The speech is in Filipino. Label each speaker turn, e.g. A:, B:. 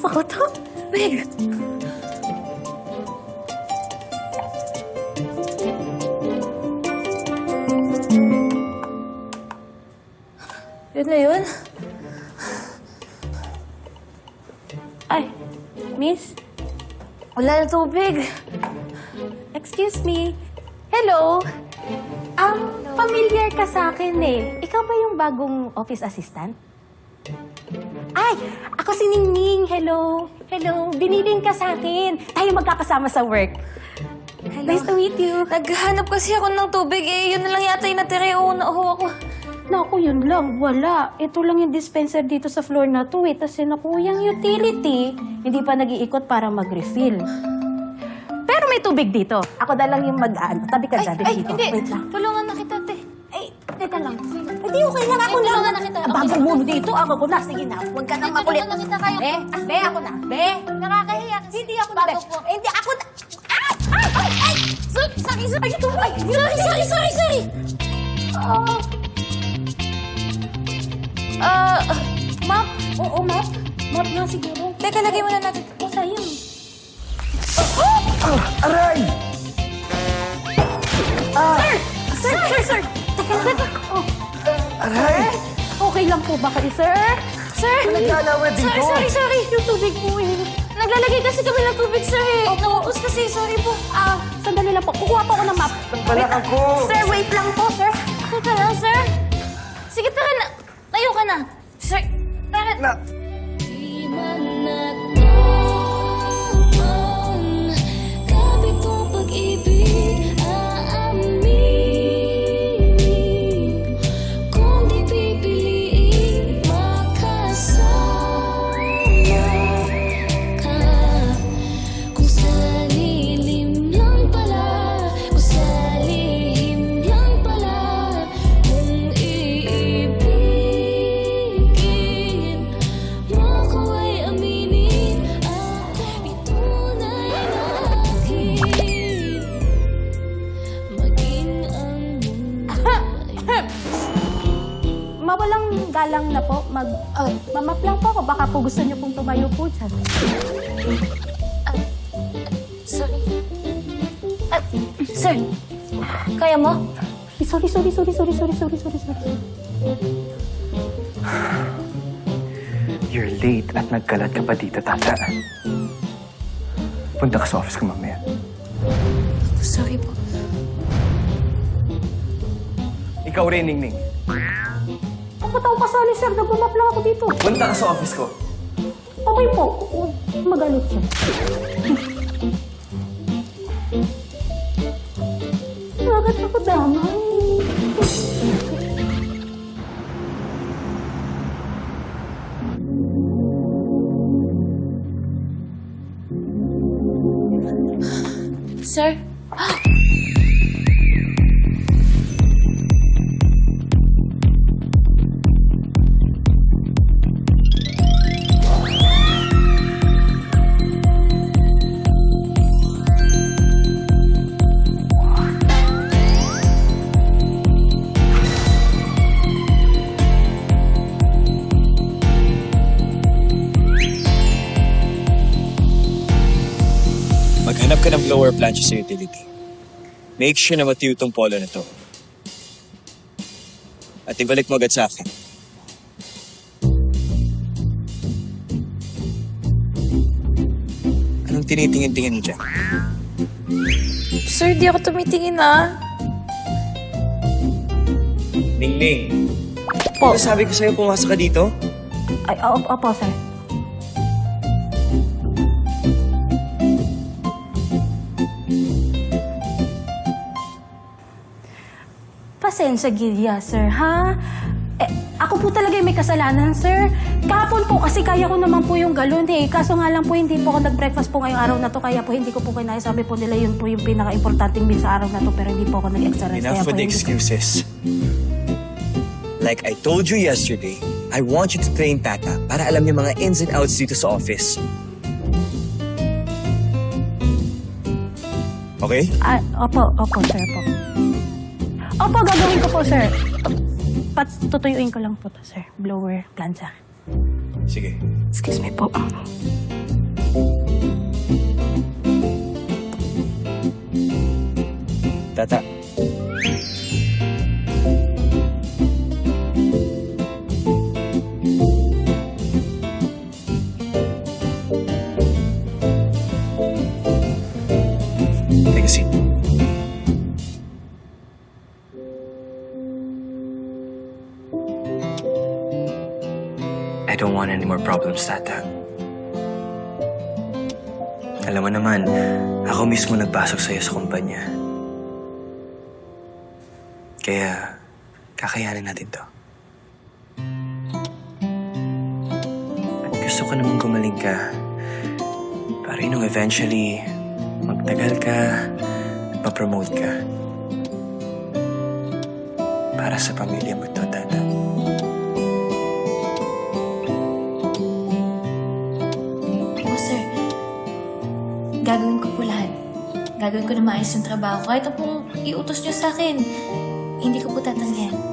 A: To? Big. Yun yun. Ay, miss? Wala na. Excuse me. Hello. Um, familiar ka sa akin eh. Ikaw ba yung bagong office assistant? Ay, ako si Ningning. Hello. Hello. Biniling ka sa akin. Tayo magkakasama sa work. Nice to meet you.
B: Naghahanap kasi ako ng tubig eh. Yun na lang yata yung natira yung nauho ako.
A: Naku, yun lang. Wala. Ito lang yung dispenser dito sa floor na to eh. Tapos naku, yung utility, hindi pa nag-iikot para mag-refill. Pero may tubig dito. Ako na lang yung mag-ano. Tabi ka dyan.
B: Ay,
A: dito.
B: hindi.
A: Wait lang.
B: Tulungan na kita, te.
A: Ay, teka lang. Hindi, okay lang. Ako
B: Ay,
A: na.
B: tulungan na kita.
A: Ah, Bago mo dito, ako ko na. Sige na. Huwag ka nang makulit.
B: tulungan na kita kayo.
A: Be, be, ako na. Be.
B: Nakakahiya kasi.
A: Hindi ako na.
B: Bago
A: Be.
B: po.
A: Hindi, ako na. Ay! Ay! Ay! Ay!
B: Sorry, sorry, sorry.
A: Ay,
B: Sorry, sorry, sorry, sorry.
A: Ah,
B: Ah, ma'am.
A: oo, map. Map nga siguro.
B: Teka, lagay muna natin.
A: Oh, sayang.
C: Aray!
A: Sir, sir, sir. Teka lang. Oh,
C: Aray!
A: okay lang po ba kayo, sir?
B: Sir.
C: Naglalawad dito.
B: Sorry, sorry, sorry.
A: Yung tubig po eh.
B: Naglalagay kasi kami ng tubig, sir eh.
A: Opo.
B: Nauubos kasi, sorry po.
A: Ah, sandali lang po. Kukuha po ako ng map.
C: Balakang ko.
A: Sir, wait lang po, sir.
B: Teka lang, sir. Sige, tara na. Tayo ka na. Sir, tara.
C: Na,
D: Di man Lang na
A: po. Mag, ah, uh, mamaplang po ako. Baka po gusto niyo pong tumayo po dyan.
B: Uh, sorry. Uh, sir, kaya mo?
A: Eh, sorry, sorry, sorry, sorry, sorry, sorry, sorry, sorry.
C: You're late at nagkalat ka pa dito, tata. Punta ka sa office ko mamaya.
B: Sorry po.
C: Ikaw rin, Ningning.
A: Ba't ako kasali, sir? Nagmamap lang ako dito.
C: Punta ka sa office ko.
A: Okay po. Magalit siya. Bakit ako damay?
B: Sir?
E: Maghanap ka ng blower plancha sa utility. Make sure na matiyo tong polo na to. At ibalik mo agad sa akin. Anong tinitingin-tingin mo dyan?
B: Sir, di ako tumitingin ah.
E: Ning-ning.
A: Po.
E: Ano sabi ko sa'yo pumasok ka dito?
A: Ay, o- opo, sir. Pasensya, Gilya, sir, ha? Eh, ako po talaga yung may kasalanan, sir. Kahapon po, kasi kaya ko naman po yung galon eh. Kaso nga lang po, hindi po ako nag-breakfast po ngayong araw na to, kaya po hindi ko po kinaya. Sabi po nila, yun po yung pinaka-importanting meal sa araw na to, pero hindi po ako nag-extra rice.
E: Enough with the excuses. Like I told you yesterday, I want you to train Tata para alam niya mga ins and outs dito sa office. Okay?
A: Ah, opo, opo, sir po. Opo, gagawin ko po, sir. Pat, tutuyuin ko lang po to, sir. Blower, plancha.
E: Sige.
A: Excuse me po.
C: Any more problems, Tata. Alam mo naman, ako mismo nagpasok sa'yo sa kumpanya. Kaya, kakayanin natin to. At gusto ko namang gumaling ka. Para yun, eventually, magtagal ka, at ka. Para sa pamilya mo to,
F: Gagawin ko na maayos yung trabaho. Kahit pong iutos niyo sa akin, hindi ko po tatanggihan.